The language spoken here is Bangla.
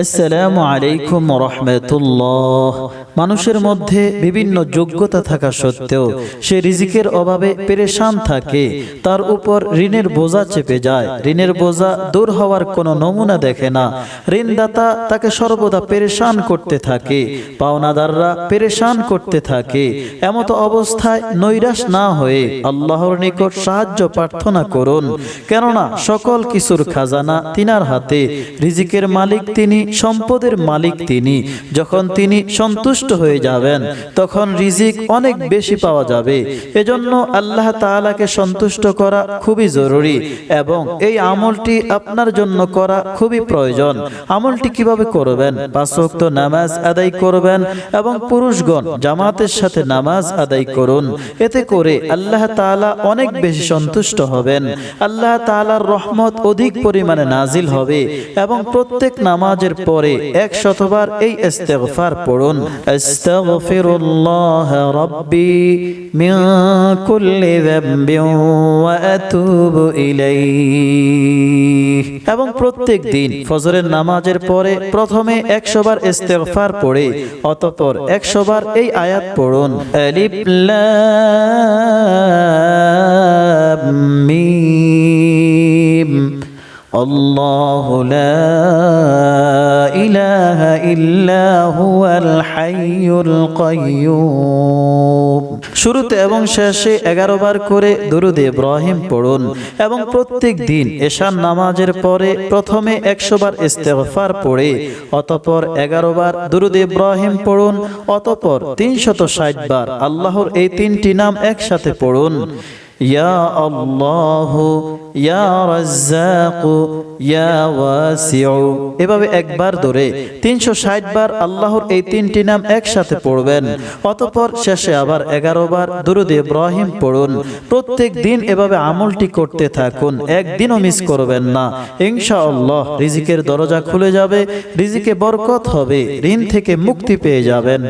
আসসালামু আলাইকুম রহমতুল্লাহ মানুষের মধ্যে বিভিন্ন যোগ্যতা থাকা সত্ত্বেও সে রিজিকের অভাবে পেরেশান থাকে, তার উপর ঋণের বোঝা চেপে যায়। ঋণের বোঝা দূর হওয়ার কোনো নমুনা দেখে না। ঋণদাতা তাকে সর্বদা পেরেশান করতে থাকে, পাওনাদাররা পেরেশান করতে থাকে। এমত অবস্থায় নৈরাশ না হয়ে আল্লাহর নিকট সাহায্য প্রার্থনা করুন। কেননা সকল কিছুর খাজানা তিনার হাতে, রিজিকের মালিক তিনি সম্পদের মালিক তিনি। যখন তিনি সন্তুষ্ট হয়ে যাবেন, তখন রিজিক অনেক বেশি পাওয়া যাবে। এজন্য আল্লাহ তাআলাকে সন্তুষ্ট করা খুবই জরুরি এবং এই আমলটি আপনার জন্য করা খুবই প্রয়োজন। আমলটি কীভাবে করবেন? পাঁচ ওয়াক্ত নামাজ আদায় করবেন এবং পুরুষগণ জামাতের সাথে নামাজ আদায় করুন। এতে করে আল্লাহ তাআলা অনেক বেশি সন্তুষ্ট হবেন। আল্লাহ তাআলার রহমত অধিক পরিমাণে নাজিল হবে এবং প্রত্যেক নামাজের নামাজের পরে এক শতবার এই ইস্তেগফার পড়ুন। আস্তাগফিরুল্লাহ রাব্বি মিন কুল্লি যামবিন ওয়া আতুবু ইলাইহি। এবং প্রত্যেক দিন ফজরের নামাজের পরে প্রথমে 100 বার ইস্তেগফার পড়ে, অতঃপর 100 বার এই আয়াত পড়ুন। আলিফ লাম মিম। আল্লাহু লা إلا هو الحي القيوم শুরুতে এবং শেষে এগারো বার করে দরুদ ইব্রাহিম পড়ুন এবং প্রত্যেক দিন এশার নামাজের পরে প্রথমে একশো বার ইস্তেগফার পড়ে অতপর এগারো বার দরুদ ইব্রাহিম পড়ুন অতপর তিনশত ষাট বার আল্লাহর এই তিনটি নাম একসাথে পড়ুন ইয়া আল্লাহ ইয়া রাজ্জাক ইয়া ওয়াসিউ এভাবে একবার ধরে তিনশো ষাট বার আল্লাহর এই তিনটি নাম একসাথে পড়বেন। অতঃপর শেষে আবার এগারো বার দুরুদ ইব্রাহিম পড়ুন। প্রত্যেক দিন এভাবে আমলটি করতে থাকুন। একদিনও মিস করবেন না। ইনশাআল্লাহ, রিজিকের দরজা খুলে যাবে, রিজিকে বরকত হবে, ঋণ থেকে মুক্তি পেয়ে যাবেন।